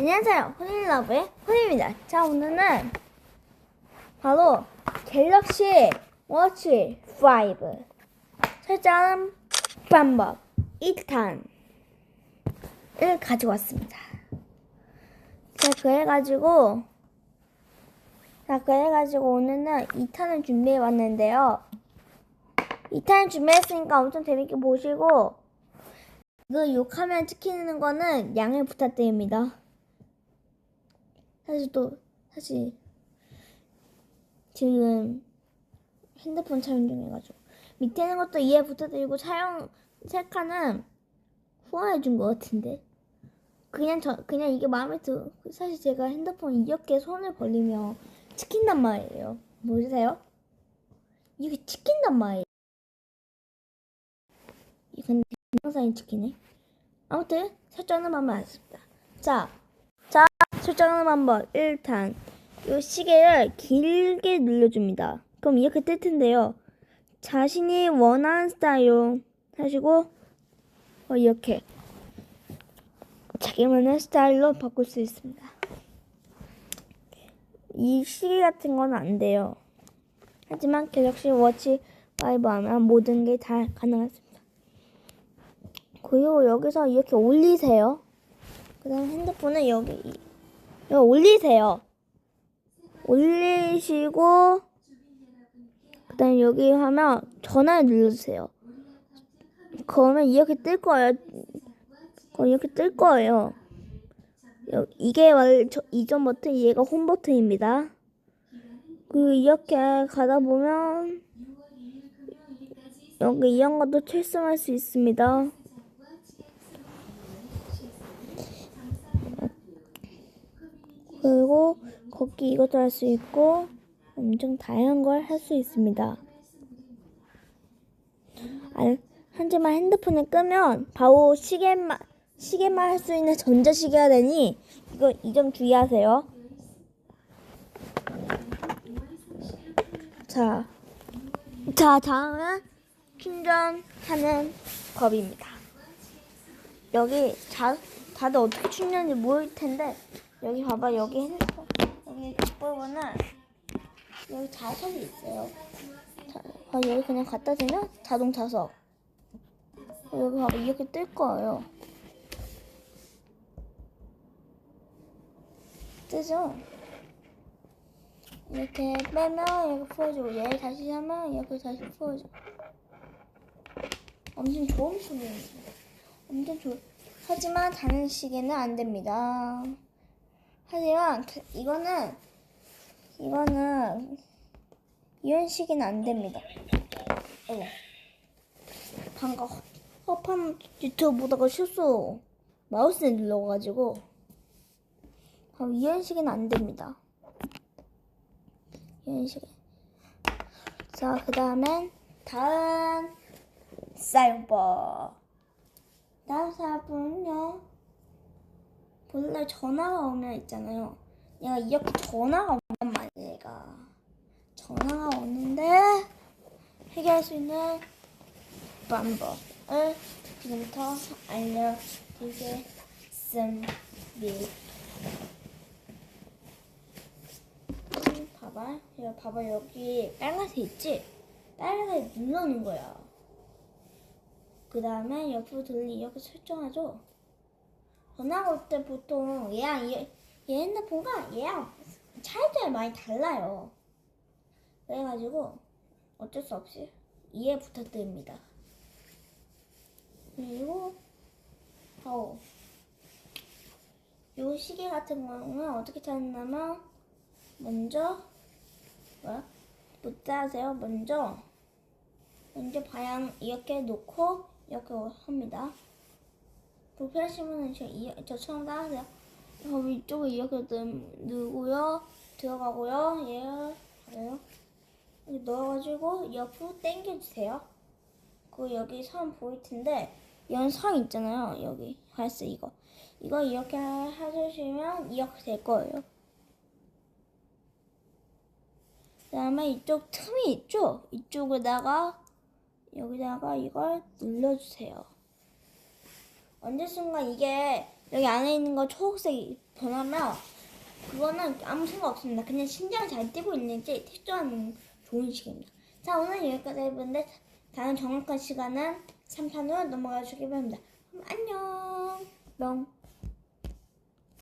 안녕하세요. 혼일러브의 혼입니다. 자, 오늘은 바로 갤럭시 워치 5 설정 방법 2탄을 가지고 왔습니다. 자, 그래가지고 자, 그래가지고 오늘은 2탄을 준비해 왔는데요. 2탄을 준비했으니까 엄청 재밌게 보시고 그 욕하면 찍히는 거는 양해 부탁드립니다. 사실 또 사실 지금 핸드폰 촬영 중해가지고 밑에 있는 것도 이해 부탁드리고 촬영 셀카는 후원해 준 것 같은데 그냥 저 그냥 이게 마음에 들 사실 제가 핸드폰 이렇게 손을 벌리면 찍힌단 말이에요. 모르세요? 이게 찍힌단 말이에요. 이 근데 영상이 찍히네. 아무튼 설정은 마음에 안 씁니다. 자, 자 설정은 방법 1탄 이 시계를 길게 눌러줍니다. 그럼 이렇게 뜰 텐데요. 자신이 원하는 스타일로 하시고 어, 이렇게 자기만의 스타일로 바꿀 수 있습니다. 이 시계 같은 건 안 돼요. 하지만 갤럭시 워치 5 하면 모든 게 다 가능하습니다. 그리고 여기서 이렇게 올리세요. 그 다음 핸드폰을 여기, 여기 올리세요. 올리시고, 그 다음 여기 하면 전화를 눌러주세요. 그러면 이렇게 뜰 거예요. 그럼 이렇게 뜰 거예요. 여- 이게 이전 버튼, 얘가 홈 버튼입니다. 그 이렇게 가다 보면 여기 이런 것도 출성할 수 있습니다. 거기 이것도 할 수 있고 엄청 다양한 걸 할 수 있습니다. 아, 하지만 핸드폰을 끄면 바로 시계만 시계만 할 수 있는 전자시계가 되니 이거 이 점 주의하세요. 자, 자 다음은 충전하는 법입니다. 여기 자, 다들 어떻게 충전인지 모를 텐데 여기 봐봐 여기 핸드폰 여기 뒷부분은 여기 자석이 있어요. 자, 아, 여기 그냥 갖다 대면 자동 자석. 여기 봐봐 이렇게 뜰 거예요. 뜨죠? 이렇게 빼면 이렇게 풀어주고 얘 다시 하면 이렇게 다시 풀어줘. 엄청 좋은 소리입니다. 엄청 좋. 하지만 다른 시계는 안 됩니다. 하지만 그- 이거는 이거는 이런 시계는 안 됩니다. 어. 방금 허- 허판 유튜브 보다가 실수 마우스에 눌러가지고 그럼 이런 시계는 안 됩니다. 이런 시계. 자, 그 다음엔 다음 사이버. 다음 사이버는요. 본래 전화가 오면 있잖아요. 얘가 이렇게 전화가 온단 말이야, 얘가. 전화가 오는데 해결할 수 있는 방법을 지금부터 알려드리겠습니다. 음, 봐봐. 야, 봐봐. 여기 빨간색 있지? 빨간색 눌러놓은 거야. 그 다음에 옆으로 돌리 이렇게 설정하죠. 전화가 올때 보통 얘랑 얘, 얘 핸드폰과 얘랑 차이점이 많이 달라요. 그래가지고 어쩔 수 없이 이해 부탁드립니다. 그리고 어, 요 시계 같은 경우는 어떻게 찾냐면 먼저 뭐야? 못하세요. 먼저 먼저 방향 이렇게 놓고 이렇게 합니다. 불편하시면 저 이- 저처럼 따라하세요. 그럼 위쪽을 이렇게 누- 누르고요. 들어가고요. 얘를 가요. 이렇게 넣어가지고 옆으로 당겨주세요. 그 여기 선 보일 텐데 선 있잖아요. 여기 할수 이거 이거 이렇게 해주시면 이렇게 될 거예요. 그다음에 이쪽 틈이 있죠? 이쪽에다가 여기다가 이걸 눌러주세요. 어느 순간 이게 여기 안에 있는 거 초록색이 변하면 그거는 아무 생각 없습니다. 그냥 심장이 잘 뛰고 있는지 테스트하는 좋은 시기입니다. 자 오늘 여기까지 해봤는데 다음 정확한 시간은 3탄으로 넘어가 주기 바랍니다. 그럼 안녕 뿅